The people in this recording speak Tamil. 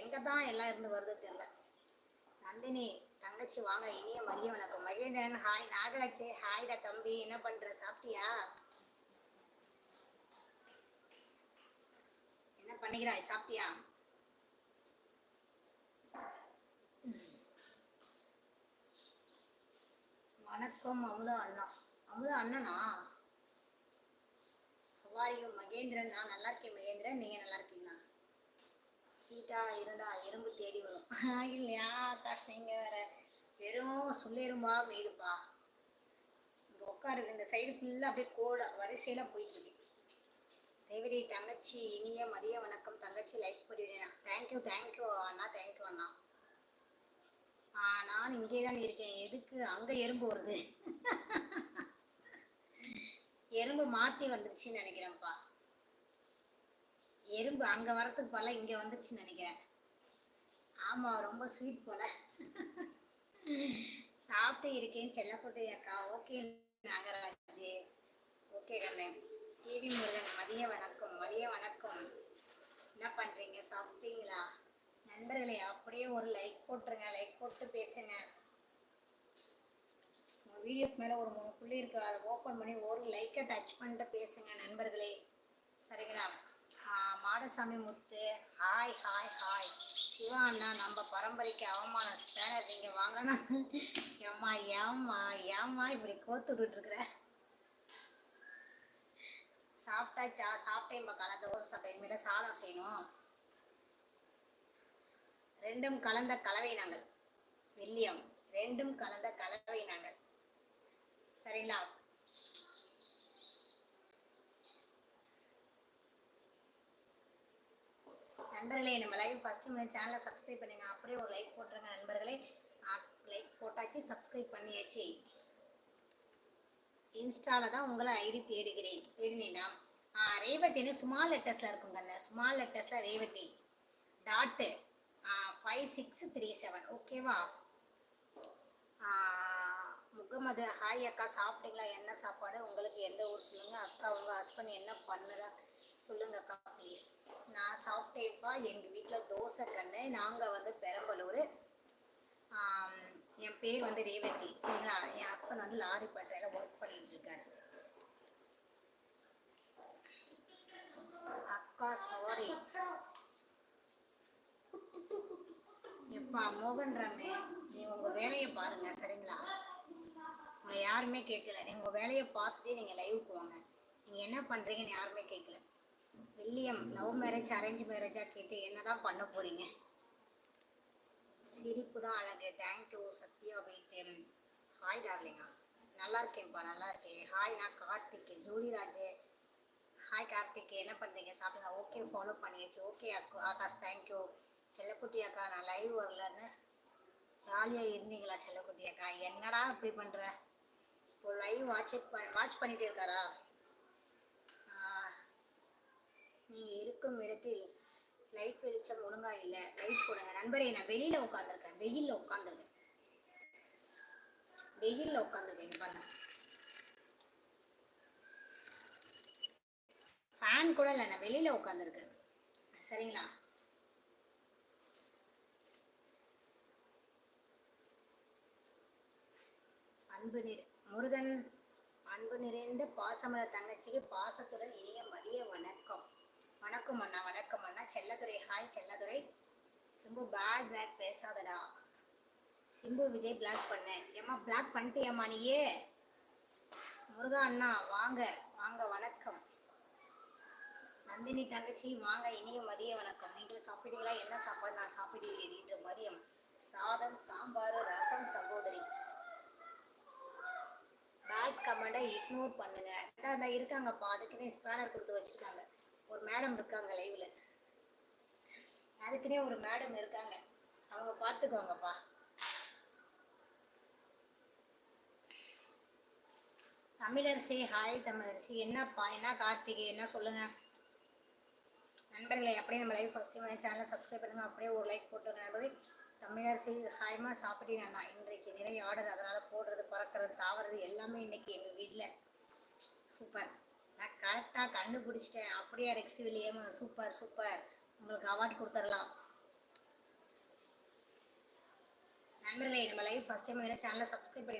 எங்கே தான் எல்லாம் இருந்து வருது தெரில நந்தினி தங்கச்சி வாங்க இனிய மதிய வணக்கம். மகேந்திரன் ஹாய் நாகராஜ் ஹாய்டா தம்பி. என்ன பண்ணுற சாப்பிட்டியா? என்ன பண்ணிக்கிறாய்? சாப்பிட்டியா? வணக்கம் அமுதா அண்ணா. அமுதா அண்ணனா? ஹவாரியும் மகேந்திரன்? நான் நல்லா இருக்கேன் மகேந்திரன். நீங்கள் நல்லா இருக்கீங்களா? ஸ்வீட்டாக இருந்தா எறும்பு தேடி வரும். இல்லையா ஆகாஷ் நீங்கள் வேற வெறும் சுள்ளெரும்பா மேய்துப்பா உட்காரு இந்த சைடு ஃபுல்லாக அப்படியே கோட வரிசையில போயிட்டு இருக்கு. ரேவதி தங்கச்சி இனிய மதிய வணக்கம். தங்கச்சி லைக் பண்ணிவிடேன் தேங்க்யூ தேங்க்யூ அண்ணா தேங்க்யூ அண்ணா. ஆ, நான் இங்கே தான் இருக்கேன். எதுக்கு? அங்கே எறும்பு வருது. எறும்பு மாற்றி வந்துருச்சுன்னு நினைக்கிறேன்ப்பா. எறும்பு அங்கே வரத்துக்கு போல இங்கே வந்துருச்சுன்னு நினைக்கிறேன். ஆமாம் ரொம்ப ஸ்வீட் போல. சாப்பிட்டு இருக்கேன் செல்லப்பட்டு அக்கா ஓகே நாகராஜ். ஓகே கண்ணே. டிவி முருகன் மதிய வணக்கம் மதிய வணக்கம். என்ன பண்ணுறீங்க சாப்பிட்டீங்களா? நண்பர்களே அப்படியே ஒரு லைக் போட்டுருங்க லைக் போட்டு பேசுங்க. வீடியோக்கு மேலே ஒரு மூணு புள்ளி இருக்குது அதை ஓப்பன் பண்ணி ஒரு லைக்கை டச் பண்ணிட்டு பேசுங்க நண்பர்களே. ஆ, Madasamy Muthu. Hi hi hi. Siva அண்ணா நம்ம பரம்பரைக்கு அவமானம். ஸ்பேனர் நீங்கள் வாங்கினா ஏம்மா ஏம்மா ஏம்மா இப்படி கோத்து விட்டுருக்குற சாப்பிட்டாச்சா? சாப்பிட்டேன் காலை தோசை சாப்பிட்டேன். இனிமேல் சாதம் செய்யணும். ரெண்டும் கலந்த கலவை நாங்கள். வெள்ளியம் ரெண்டும் கலந்த கலவை நாங்கள். சரிங்களா? நண்பர்களே நம்ம லைவ் ஃபஸ்ட்டு முதல் சேனலை சப்ஸ்கிரைப் பண்ணுங்க. அப்படியே ஒரு லைக் போட்டுருங்க நண்பர்களே. லைக் போட்டாச்சு சப்ஸ்கிரைப் பண்ணியாச்சு. இன்ஸ்டாவில் தான் உங்களை ஐடி தேடுகிறேன். தேடினேன்னா ஆ ரேவதினு ஸ்மால் லெட்டர்ஸில் இருக்கும் கண்ணு. Small லெட்டர்ஸில் Revathi. Dot five six three seven ஓகேவா முகமது ஹாய் அக்கா சாப்பிட்டீங்களா? என்ன சாப்பாடு? உங்களுக்கு எந்த ஊர் சொல்லுங்கள் அக்கா உங்கள் ஹஸ்பண்ட் என்ன பண்ணுறா? சொல்லுங்க அக்கா ப்ளீஸ் நான் சாப்பிட்டேப்பா எங்கள் வீட்டில் தோசை கண்ணு. நாங்கள் வந்து பெரம்பலூர். என் பேர் வந்து ரேவதி. சரிங்களா? என் ஹஸ்பண்ட் வந்து லாரி பட்டறையில் ஒர்க் பண்ணிட்டு இருக்காரு. அக்கா சாரி எப்பா மோகன் நீ உங்கள் வேலையை பாருங்க சரிங்களா? உங்களை யாருமே கேட்கல. நீங்கள் உங்கள் வேலையை பார்த்துட்டே நீங்கள் லைவுக்கு வாங்க. நீங்கள் என்ன பண்ணுறீங்கன்னு யாருமே கேட்கல. வில்லியம் லவ் மேரேஜ் அரேஞ்ச் மேரேஜாக கேட்டு என்ன தான் பண்ண போகிறீங்க சிரிப்பு தான் அழகு தேங்க்யூ சத்யா வைத்தியம் ஹாய் டார்லிங்கா நல்லா இருக்கேன்ப்பா நல்லா இருக்கேன் ஹாய் நான் கார்த்திக் ஜோதிராஜ். ஹாய் கார்த்திக் என்ன பண்ணுறீங்க சாப்பிடுங்க. ஓகே ஃபாலோ பண்ணியாச்சு. ஓகே அக்கா ஆகாஷ் தேங்க்யூ செல்லக்குட்டி அக்கா நான் லைவ் வரலன்னு ஜாலியாக இருந்தீங்களா செல்லக்குட்டி அக்கா? என்னடா இப்படி பண்ணுற இப்போ லைவ் வாட்ச் வாட்ச் பண்ணிகிட்டே இருக்காரா? நீங்கள் இருக்கும் இடத்தில் லைட் வெளிச்சம் ஒழுங்கா இல்லை லைட் போடுங்க. நண்பரே நான் வெளியில் உட்காந்துருக்கேன் வெயிலில் உட்காந்துருக்கேன் வெயிலில் உட்காந்துருக்கேன் பண்ண ஃபேன் கூட இல்லை நான் வெளியில் உட்காந்துருக்கேன் சரிங்களா? அன்பு நிற முருகன் அன்பு நிறைந்த பாசமல தங்கச்சிக்கு பாசத்துடன் இனிய மதிய வணக்கம். வணக்கம் அண்ணா வணக்கம் அண்ணா. Sellathurai hi Sellathurai. Simbu bad bad பேசாதடா. சிம்பு விஜய் பிளாக் பண்ணேன் ஏம்மா பிளாக் பண்ணிட்டியம்மா நீயே? முருகா அண்ணா வாங்க வாங்க வணக்கம். நந்தினி தங்கச்சி வாங்க இனிய மதிய வணக்கம். நீங்கள் சாப்பிட்டீங்களா? என்ன சாப்பாடு? நான் சாப்பிடுகிறேன் இன்று மதியம். சாதம் சாம்பார் ரசம் சகோதரி. பேட் கமெண்டை இக்னோர் பண்ணுங்க. அதான் அதான் இருக்காங்கப்பா. அதுக்குன்னே ஸ்பேனர் கொடுத்து வச்சிருக்காங்க. ஒரு மேடம் இருக்காங்க லைவ்ல அதுக்குன்னே ஒரு மேடம் இருக்காங்க. அவங்க பார்த்துக்குவாங்கப்பா தமிழரசி ஹாய் தமிழரசி. என்னப்பா? என்ன கார்த்திகை? என்ன சொல்லுங்க? நண்பர்களே அப்படியே நம்ம லைவ் ஃபஸ்ட்டு வந்து சேனலை சப்ஸ்கிரைப் பண்ணுங்கள் அப்படியே ஒரு லைக் போட்டுருங்க நண்பர்களே. தமிழரசி ஹாய்மா சாப்பிட்டேன் அண்ணா இன்றைக்கு நிறைய ஆர்டர் அதனால் போடுறது பறக்கிறது தாவறது எல்லாமே இன்னைக்கு எங்கள் வீட்டில் சூப்பர் நான் கரெக்டாக கண்டுபிடிச்சிட்டேன். அப்படியே ரெக்ஸி வில்லியம் சூப்பர் சூப்பர் உங்களுக்கு அவார்ட் கொடுத்துடலாம். நண்பர்களே நம்ம லைவ் ஃபஸ்ட் டைம் இதில் சேனலை சப்ஸ்கிரைப் பண்ணி